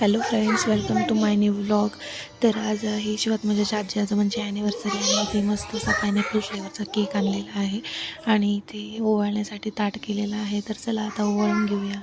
Hello friends welcome to my new vlog तर आज हे शिवात माझ्या आजी म्हणजे ॲनिव्हर्सरी आणि इथे मस्त असा पायनॅपल फ्लेवरचा केक आणलेला आहे. आणि इथे ओवाळण्यासाठी ताट केलेला आहे. तर चला आता ओवाळून घेऊया.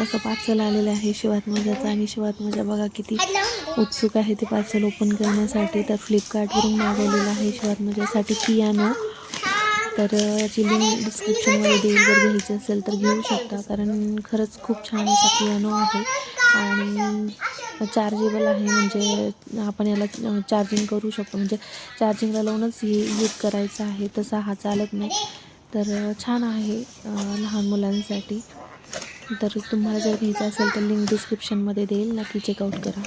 मस्त असं पार्सल आलेलं आहे शिवात्मजाचं. आणि शिवात्मजा बघा किती उत्सुक आहे ते पार्सल ओपन करण्यासाठी. तर फ्लिपकार्टवरून मागवलेलं आहे शिवात्मजासाठी पियानो तर याची लिंक डिस्क्रिप्शनमध्ये देईल जर घ्यायची असेल तर घेऊ शकता. कारण खरंच खूप छान असा पियानो आहे. आणि चार्जेबल आहे. म्हणजे आपण याला चार्जिंग करू शकतो. म्हणजे चार्जिंगला लावूनच हे यूज करायचं आहे. तसा हा चालत नाही. तर छान आहे लहान मुलांसाठी. तर तुम्हाला जर घ्यायचं असेल तर लिंक डिस्क्रिप्शनमध्ये देईल. नक्की चेकआउट करा.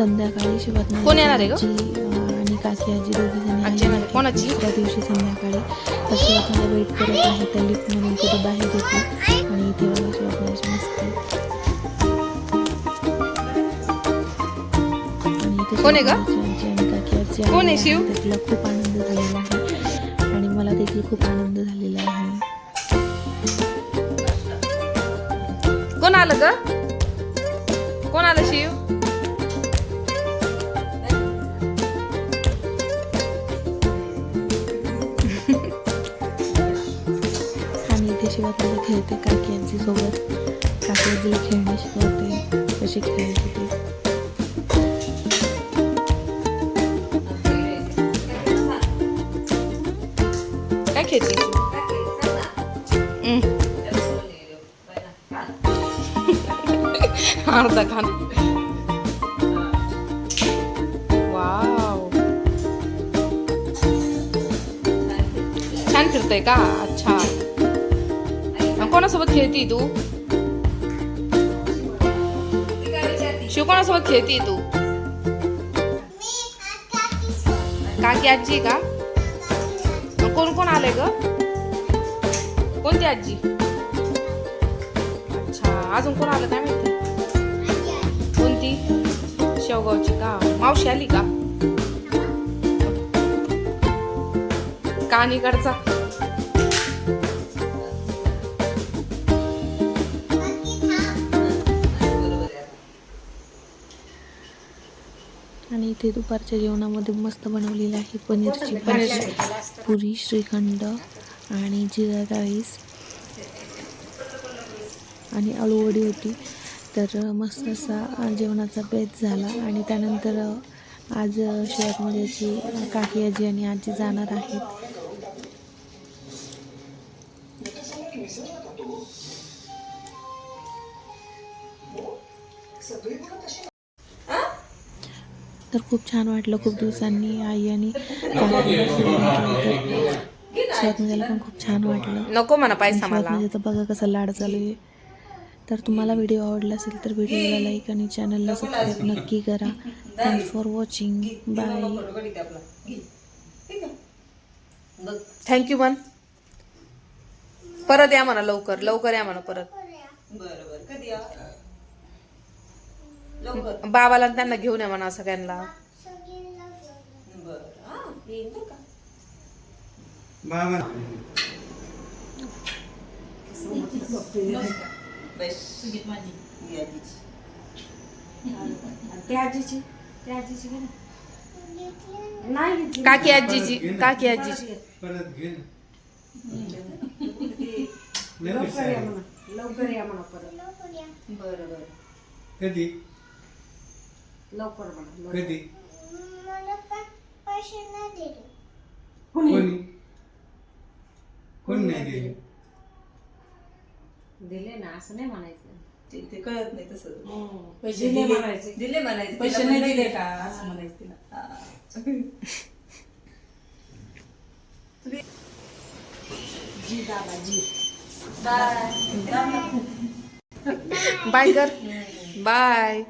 शिवात कोण येणार आहे आणि काकी आजी दोघी जणी आहे. कोणाची? दुसऱ्या दिवशी संध्याकाळी तर माझ्या वेट करत आहे तर लिफ्ट म्हणून कुठे बाहेर येते आणि इथे बघा शिवात मस्ती कोण आहे कोण शिव? तिला खूप आनंद झालेला आहे. आणि मला देखील खूप आनंद झालेला आहे. कोण आलं ग? कोण आलं शिव? आणि इथे खेळते काकी आजी सोबत काकी आजीला खेळणे शिकवते कशी खेळायची ते? काय अर्धा खान. छान फिरतोय का? अच्छा. कोणासोबत खेळती तू? शिव कोणासोबत खेळती तू? काकी आजी आहे का? कोण कोण आले ग? कोणती आजी? अच्छा अजून कोण आलं काय माहिती? कोणती? शेवगावची का? मावशी आली का? कानीकडचा. आणि इथे दुपारच्या जेवणामध्ये मस्त बनवलेलं आहे पनीरची भाजी पुरी श्रीखंड आणि जिरा राईस. आणि अळूवडी होती. तर मस्त असा जेवणाचा बेत झाला. आणि त्यानंतर आज शिवातमध्येची काकी आजी आणि आजी जाणार आहेत. तर खूप छान वाटलं खूप दिवसांनी आई आणि पण खूप छान वाटलं. नको म्हणा पैसा मला. म्हणजे तर बघा कसा लाड चालू आहे. तर तुम्हाला व्हिडिओ आवडला असेल तर व्हिडिओला लाईक आणि चॅनलला सबस्क्राईब नक्की करा. Thanks for watching bye thank you म्हण परत या म्हणा लवकर. लवकर या म्हणा परत. बाबाला आणि त्यांना घेऊन या म्हणा सगळ्यांना. काकी आजीची काकी आजीची. परत. लवकर या म्हणा. लवकर या म्हणा परत. कधी? लवकर लवकर. कधी? कोणी? कोणी? कोण नाही दिले? दिले ना असं नाही म्हणायचं. ते ते कळत नाही तसं. हम्म. पैसे दिले म्हणायचे. दिले म्हणायचे. पैसे नाही दिले की- असं म्हणायचं तिला जी दादा जी बाय. कर बाय.